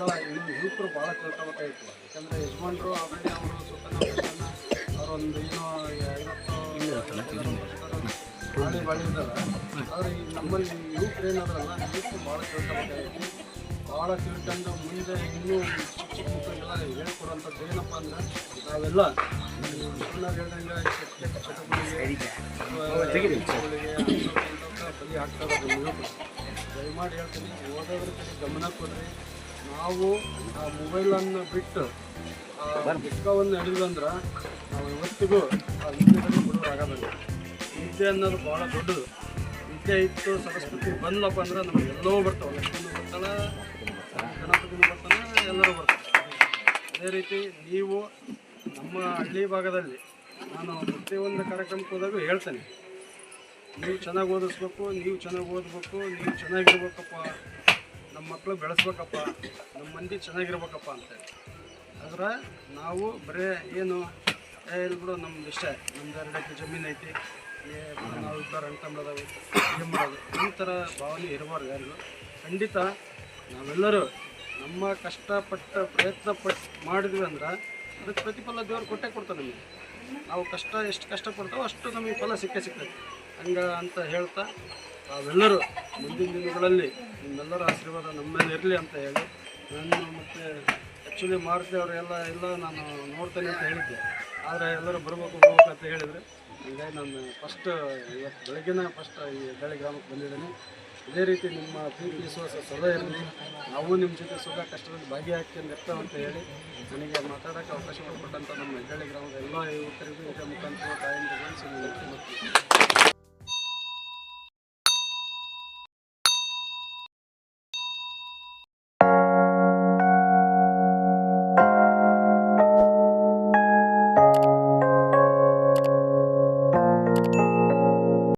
ಅನ್ನೋದು ಭಾಳ ತಿಳ್ಕೊಬೇಕಾಗಿತ್ತು ಯಾಕಂದರೆ ಯಜಮಾನರು ಆಲ್ರೆಡಿ ಅವರು ಸುತ್ತ ಅವರೊಂದು ಏನೋ ಐವತ್ತು ಬಾಳೆ ಇದ್ದಾರೆ ಆದರೆ ಈ ನಮ್ಮಲ್ಲಿ ಯುವಕರು ಏನಾದ್ರಲ್ಲ ಯುವಕರು ಭಾಳ ತಿಳ್ಕೊಬೇಕಾಗಿತ್ತು ಭಾಳ ತಿಳ್ಕೊಂಡು ಮುಂದೆ ಇನ್ನೂ ಚಿಕ್ಕ ಮಕ್ಕಳಿಗೆಲ್ಲ ಹೇಳ್ಕೊಡುವಂಥದ್ದು ಏನಪ್ಪ ಅಂದ್ರೆ ನಾವೆಲ್ಲ ಹೇಳ್ದಂಗೆ ಚಟಗಳಿಗೆ ಬಲಿ ಯುವಕರು. ದಯಮಾಡಿ ಹೇಳ್ತೀನಿ ಓದೋದ್ರ ಕಡೆ ಗಮನ ಕೊಡ್ರಿ. ನಾವು ಆ ಮೊಬೈಲನ್ನು ಬಿಟ್ಟು ಆ ಪುಸ್ತಕವನ್ನು ಹಿಡಿದಂದ್ರೆ ನಾವು ಇವತ್ತಿಗೂ ಆ ವಿದ್ಯೆಗಳಿಗೆ ಬಿಡೋದಾಗಲ್ಲ ವಿದ್ಯೆ ಅನ್ನೋದು ಭಾಳ ದೊಡ್ಡದು. ವಿದ್ಯೆ ಇತ್ತು ಸರಸ್ವತಿ ಬಂದಪ್ಪ ಅಂದ್ರೆ ನಮಗೆ ಎಲ್ಲವೂ ಬರ್ತಾವೆ. ಲಕ್ಷ್ಮೀನು ಬರ್ತಾಳೆ ಗಣಪತಿನೂ ಬರ್ತಾನೆ ಎಲ್ಲರೂ ಬರ್ತಾರೆ ಅದೇ ರೀತಿ ನೀವು ನಮ್ಮ ಹಳ್ಳಿ ಭಾಗದಲ್ಲಿ ನಾನು ಪ್ರತಿಯೊಂದು ಕಾರ್ಯಕ್ರಮಕ್ಕೆ ಹೋದಾಗ ಹೇಳ್ತೇನೆ. ನೀವು ಚೆನ್ನಾಗಿ ಓದಿಸ್ಬೇಕು ನೀವು ಚೆನ್ನಾಗಿ ಓದಬೇಕು ನೀವು ಚೆನ್ನಾಗಿರ್ಬೇಕಪ್ಪ. ನಮ್ಮ ಮಕ್ಕಳು ಬೆಳೆಸ್ಬೇಕಪ್ಪ, ನಮ್ಮ ಮಂದಿ ಚೆನ್ನಾಗಿರ್ಬೇಕಪ್ಪ ಅಂತೇಳಿ. ಆದ್ರೆ ನಾವು ಬರೀ ಏನು ಹೇಳ್ಬಿಡು ನಮ್ದು ಇಷ್ಟ. ನಮ್ದು ಎರಡು ಎಕರೆ ಜಮೀನು ಐತಿ. ನಾವು ಇಬ್ಬರು ಅಂತ ತಮ್ಮದಾವೆ ಏನು ಮಾಡೋದು? ಈ ಥರ ಭಾವನೆ ಇರಬಾರ್ದು ಯಾರಿಗೂ. ಖಂಡಿತ ನಾವೆಲ್ಲರೂ ನಮ್ಮ ಕಷ್ಟಪಟ್ಟ ಪ್ರಯತ್ನ ಪಟ್ಟು ಮಾಡಿದ್ವಿ ಅಂದ್ರೆ ಅದಕ್ಕೆ ಪ್ರತಿಫಲ ದೇವರು ಕೊಟ್ಟೇ ಕೊಡ್ತಾರೆ ನಮಗೆ. ನಾವು ಕಷ್ಟ, ಎಷ್ಟು ಕಷ್ಟಪಡ್ತಾವೋ ಅಷ್ಟು ನಮಗೆ ಫಲ ಸಿಕ್ಕೇ ಸಿಗ್ತದೆ. ಹಂಗ ಅಂತ ಹೇಳ್ತಾ ತಾವೆಲ್ಲರೂ ಮುಂದಿನ ದಿನಗಳಲ್ಲಿ ನಿಮ್ಮೆಲ್ಲರ ಆಶೀರ್ವಾದ ನಮ್ಮ ಮೇಲೆ ಇರಲಿ ಅಂತ ಹೇಳಿ ನಾನು ಮತ್ತು ಆ್ಯಕ್ಚುಲಿ ಮಾರುತಿ ಅವರೆಲ್ಲ ಎಲ್ಲ ನಾನು ನೋಡ್ತೇನೆ ಅಂತ ಹೇಳಿದ್ದೆ. ಆದರೆ ಎಲ್ಲರೂ ಬರಬೇಕು ಹೋಗ್ಬೇಕು ಅಂತ ಹೇಳಿದರೆ. ಹಂಗಾಗಿ ನಾನು ಫಸ್ಟ್ ಇವತ್ತು ಬೆಳಗ್ಗೆನೇ ಫಸ್ಟ್ ಈ ಬೆಳೆ ಗ್ರಾಮಕ್ಕೆ ಬಂದಿದ್ದೀನಿ. ಇದೇ ರೀತಿ ನಿಮ್ಮ ಪ್ರೀತಿ, ವಿಶ್ವಾಸ ಸದಾ ಇರಲಿ. ನಾವು ನಿಮ್ಮ ಜೊತೆ ಸುಖ ಕಷ್ಟದಲ್ಲಿ ಭಾಗಿಯಾಗ್ತೀನಿ ಇರ್ತಾವೆ ಅಂತ ಹೇಳಿ ನನಗೆ ಮಾತಾಡೋಕ್ಕೆ ಅವಕಾಶ ಮಾಡಿಕೊಟ್ಟಂಥ ನಮ್ಮ ಹೆಗ್ಗಳಿ ಗ್ರಾಮದ ಎಲ್ಲ ಯುವಕರಿಗೂ ಇದೇ ಮುಖಾಂತರ ಮತ್ತು